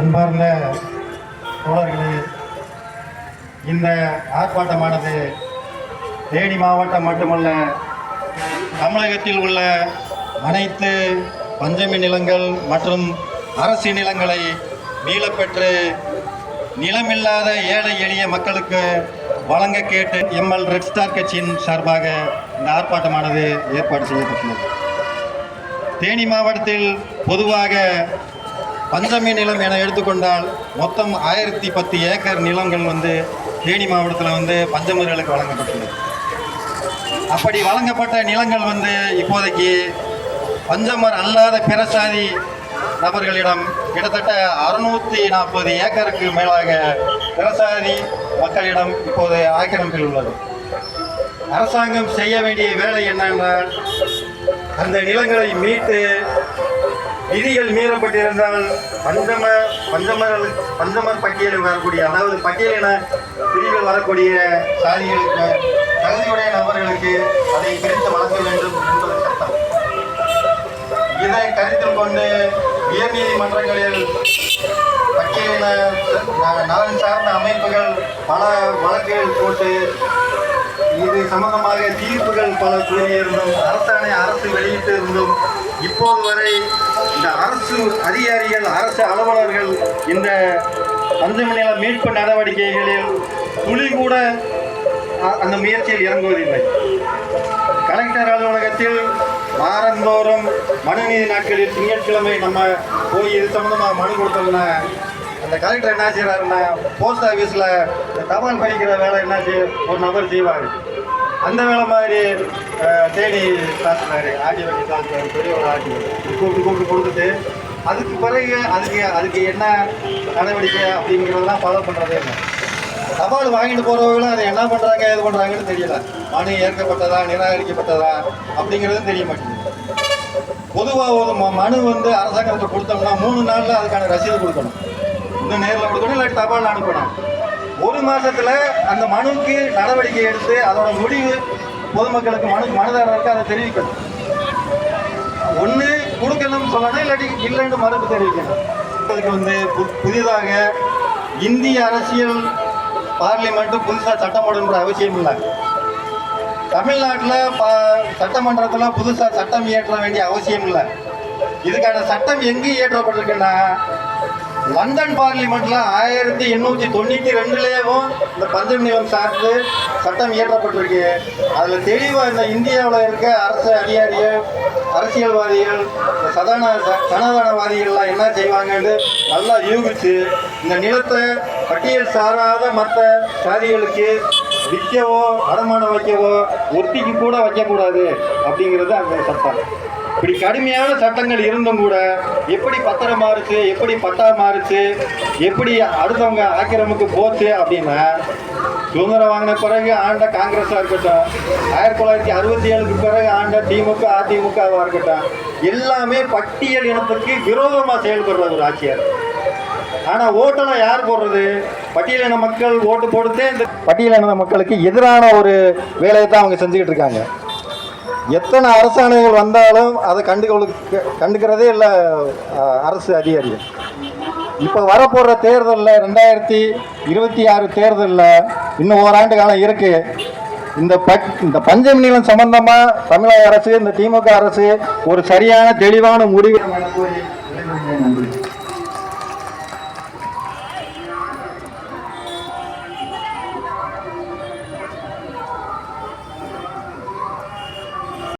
அன்பார்ந்த தோழர்களே இந்த ஆர்ப்பாட்டமானது தேனி மாவட்டம் மட்டுமல்ல தமிழகத்தில் உள்ள அனைத்து பஞ்சமி நிலங்கள் மற்றும் அரசு நிலங்களை மீளப்பெற்று நிலமில்லாத ஏழை எளிய மக்களுக்கு வழங்க கேட்டு எம்எல் ரெட் ஸ்டார் கட்சியின் சார்பாக இந்த ஆர்ப்பாட்டமானது ஏற்பாடு செய்யப்பட்டுள்ளது. தேனி மாவட்டத்தில் பொதுவாக பஞ்சமி நிலம் என எடுத்துக்கொண்டால் மொத்தம் ஆயிரத்தி பத்து ஏக்கர் நிலங்கள் வந்து தேனி மாவட்டத்தில் வந்து பஞ்சமர்களுக்கு வழங்கப்பட்டுள்ளது. அப்படி வழங்கப்பட்ட நிலங்கள் வந்து இப்போதைக்கு பஞ்சமர் அல்லாத பிற சாதி நபர்களிடம் கிட்டத்தட்ட அறுநூற்றி நாற்பது ஏக்கருக்கு மேலாக பிறசாதி மக்களிடம் இப்போது ஆக்கிரமிப்பில் உள்ளது. அரசாங்கம் செய்ய வேண்டிய வேலை என்னென்றால் அந்த நிலங்களை மீட்டு விதிகள் மீறப்பட்டிருந்தால் பஞ்சம பஞ்சமர் பஞ்சமர் பட்டியலில் வரக்கூடிய அதாவது பட்டியலின பிரிவில் வரக்கூடிய சாதிகளுக்கு தகுதியுடைய நபர்களுக்கு அதை பிரித்து வழங்க வேண்டும் என்பது சட்டம். இதை கருத்தில் கொண்டு உயர்நீதிமன்றங்களில் பட்டியலின நலன் சார்ந்த அமைப்புகள் பல வழக்குகள் போட்டு இது சம்பந்தமாக தீர்ப்புகள் பல கூறியிருந்தோம். அரசாணை அரசு வெளியிட்டு இருந்தோம் இப்போது வரை இந்த அரசு அதிகாரிகள் அரசு அலுவலர்கள் இந்த பஞ்சமணியில மீட்பு நடவடிக்கைகளில் துளி கூட அந்த முயற்சியில் இறங்குவதில்லை. கலெக்டர் அலுவலகத்தில் வாரந்தோறும் மனுநீதி நாட்களில் திங்கட்கிழமை நம்ம போய் இது சம்மந்தமாக மனு கொடுத்தோம்னா அந்த கலெக்டர் என்ன செய்கிறாருன்னா போஸ்ட் ஆஃபீஸில் தபால் படிக்கிற வேலை என்ன செய்ய ஒரு நபர் செய்வார். அந்த வேலை மாதிரி தேடி தாசினார் ஆடி தாசினார் பெரிய ஒரு ஆடி கூப்பிட்டு கூப்பிட்டு கொடுத்துட்டு அதுக்கு பிறகு அதுக்கு அதுக்கு என்ன நடவடிக்கை அப்படிங்கிறதெல்லாம் ஃபாலோ பண்ணுறதே இல்லை. தபால் வாங்கிட்டு போகிறவங்களும் அதை என்ன பண்ணுறாங்க ஏது பண்ணுறாங்கன்னு தெரியல. மனு ஏற்கப்பட்டதா நிராகரிக்கப்பட்டதா அப்படிங்கிறதும் தெரிய மாட்டேங்குது. பொதுவாக ஒரு ம- மனு வந்து அரசாங்கத்தை கொடுத்தோம்னா மூணு நாளில் அதுக்கான ரசீது கொடுக்கணும். இன்னும் நேரில் கொடுக்கணும் இல்லாட்டி தபால் அனுப்பணும். ஒரு மாதத்தில் அந்த மனுவுக்கு நடவடிக்கை எடுத்து அதோட முடிவு பொதுமக்களுக்கு மனு மனுதாரருக்கு அதை தெரிவிக்கணும். ஒன்று கொடுக்கணும்னு சொல்லணும் இல்லாட்டி இல்லைன்னு மறுப்பு தெரிவிக்கணும். அதுக்கு வந்து பு- புதிதாக இந்திய அரசியல் பார்லிமெண்ட்டு புதுசாக சட்டம் போடணுன்ற அவசியம் இல்லை. தமிழ்நாட்டில் ப சட்டமன்றத்தில் புதுசாக சட்டம் இயற்ற வேண்டிய அவசியம் இல்லை. இதுக்கான சட்டம் எங்கே இயற்றப்பட்டிருக்குன்னா லண்டன் பார்லிமெண்ட்ல ஆயிரத்தி எண்ணூற்றி தொண்ணூற்றி ரெண்டுலேயும் இந்த பஞ்சம் நிலம் சார்ந்து சட்டம் இயற்றப்பட்டிருக்கு. அதில் தெளிவாக இந்த இந்தியாவில் இருக்க அரசு அதிகாரிகள் அரசியல்வாதிகள் இந்த சதான சனாதனவாதிகள்லாம் என்ன செய்வாங்கன்னு நல்லா யூகிச்சு இந்த நிலத்தை பட்டியல் சாராத மற்ற சாதிகளுக்கு விற்கவோ அடமானம் வைக்கவோ ஒத்திக்கு கூட வைக்கக்கூடாது அப்படிங்கிறது அந்த சட்டம். இப்படி கடுமையான சட்டங்கள் இருந்தும் கூட எப்படி பத்திரம் மாறுச்சு எப்படி பட்டா மாறுச்சு எப்படி அடுத்தவங்க ஆக்கிரமிக்கு போச்சு அப்படின்னா சுதந்திரம் வாங்கின பிறகு ஆண்ட காங்கிரஸாக இருக்கட்டும் ஆயிரத்தி தொள்ளாயிரத்தி அறுபத்தி ஏழுக்கு பிறகு ஆண்ட திமுக அதிமுகவாக இருக்கட்டும் எல்லாமே பட்டியல் இனத்துக்கு விரோதமாக செயல்படுற ஒரு ஆட்சியார் ஆனா ஓட்டெல்லாம் யார் போடுறது? பட்டியலின மக்கள் ஓட்டு போடுத்தே இந்த பட்டியலின மக்களுக்கு எதிரான ஒரு வேலையை தான் அவங்க செஞ்சுக்கிட்டு இருக்காங்க. எத்தனை அரசாணைகள் வந்தாலும் அதை கண்டுகளுக்கு கண்டுக்கிறதே இல்லை அரசு அதிகாரிகள். இப்போ வரப்போகிற தேர்தலில் ரெண்டாயிரத்தி இருபத்தி ஆறு தேர்தலில் இன்னும் ஓராண்டு காலம் இருக்கு. இந்த ப இந்த பஞ்சமி நிலம் சம்பந்தமாக தமிழக அரசு இந்த திமுக அரசு ஒரு சரியான தெளிவான முடிவு